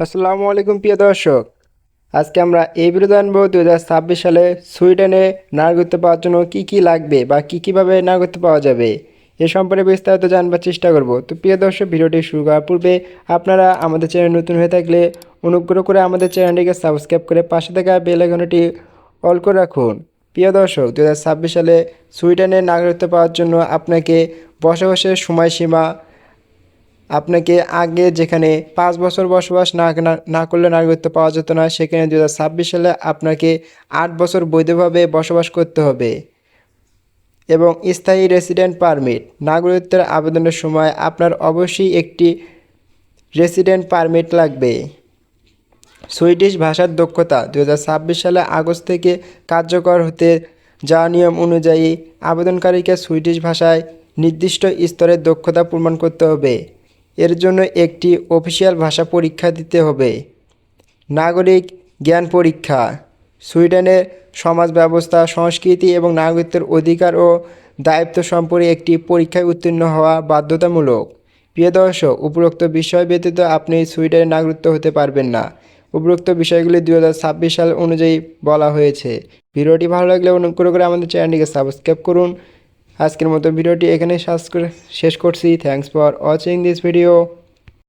আসসালামু আলাইকুম, প্রিয় দর্শক। আজকে আমরা এই ভিডিও জানব দু সালে সুইডেনে নাগরিকত্ব পাওয়ার জন্য কী কী লাগবে বা কী কীভাবে নাগরিকত্ব পাওয়া যাবে, এ সম্পর্কে বিস্তারিত জানবার চেষ্টা করব। তো প্রিয় দর্শক, ভিডিওটি শুরু করার পূর্বে আপনারা আমাদের চ্যানেল নতুন হয়ে থাকলে অনুগ্রহ করে আমাদের চ্যানেলটিকে সাবস্ক্রাইব করে পাশে থাকা বেল অল করে রাখুন। প্রিয় দর্শক দু হাজার ছাব্বিশ সালে সুইডেনে নাগরিকত্ব পাওয়ার জন্য আপনাকে বসবাসের সময়সীমা আপনাকে আগে যেখানে পাঁচ বছর বসবাস না না- করলে নাগরিকত্ব পাওয়া যেত না, সেখানে দু হাজার ছাব্বিশ সালে আপনাকে আট বছর বৈধভাবে বসবাস করতে হবে। এবং স্থায়ী রেসিডেন্ট পারমিট নাগরিকত্বের আবেদনের সময় আপনার অবশ্যই একটি রেসিডেন্ট পারমিট লাগবে। সুইডিশ ভাষার দক্ষতা দু হাজার ছাব্বিশ সালে আগস্ট থেকে কার্যকর হতে যা নিয়ম অনুযায়ী আবেদনকারীকে সুইডিশ ভাষায় নির্দিষ্ট স্তরের দক্ষতা প্রমাণ করতে হবে। এর জন্য একটি অফিসিয়াল ভাষা পরীক্ষা দিতে হবে। নাগরিক জ্ঞান পরীক্ষা। সুইডেনের সমাজ ব্যবস্থা, সংস্কৃতি এবং নাগরিকত্বের অধিকার ও দায়িত্ব সম্পর্কে একটি পরীক্ষায় উত্তীর্ণ হওয়া বাধ্যতামূলক। প্রিয় দর্শক, উপরোক্ত বিষয় ব্যতীত আপনি সুইডেনের নাগরিকত্ব হতে পারবেন না। উপরোক্ত বিষয়গুলি দু হাজার ছাব্বিশ সাল অনুযায়ী বলা হয়েছে। ভিডিওটি ভালো লাগলে অনুগ্রহ করে আমাদের চ্যানেলটিকে সাবস্ক্রাইব করুন। আজকের মতো ভিডিওটি এখানে শেষ করে শেষ করছি। Thanks for watching this video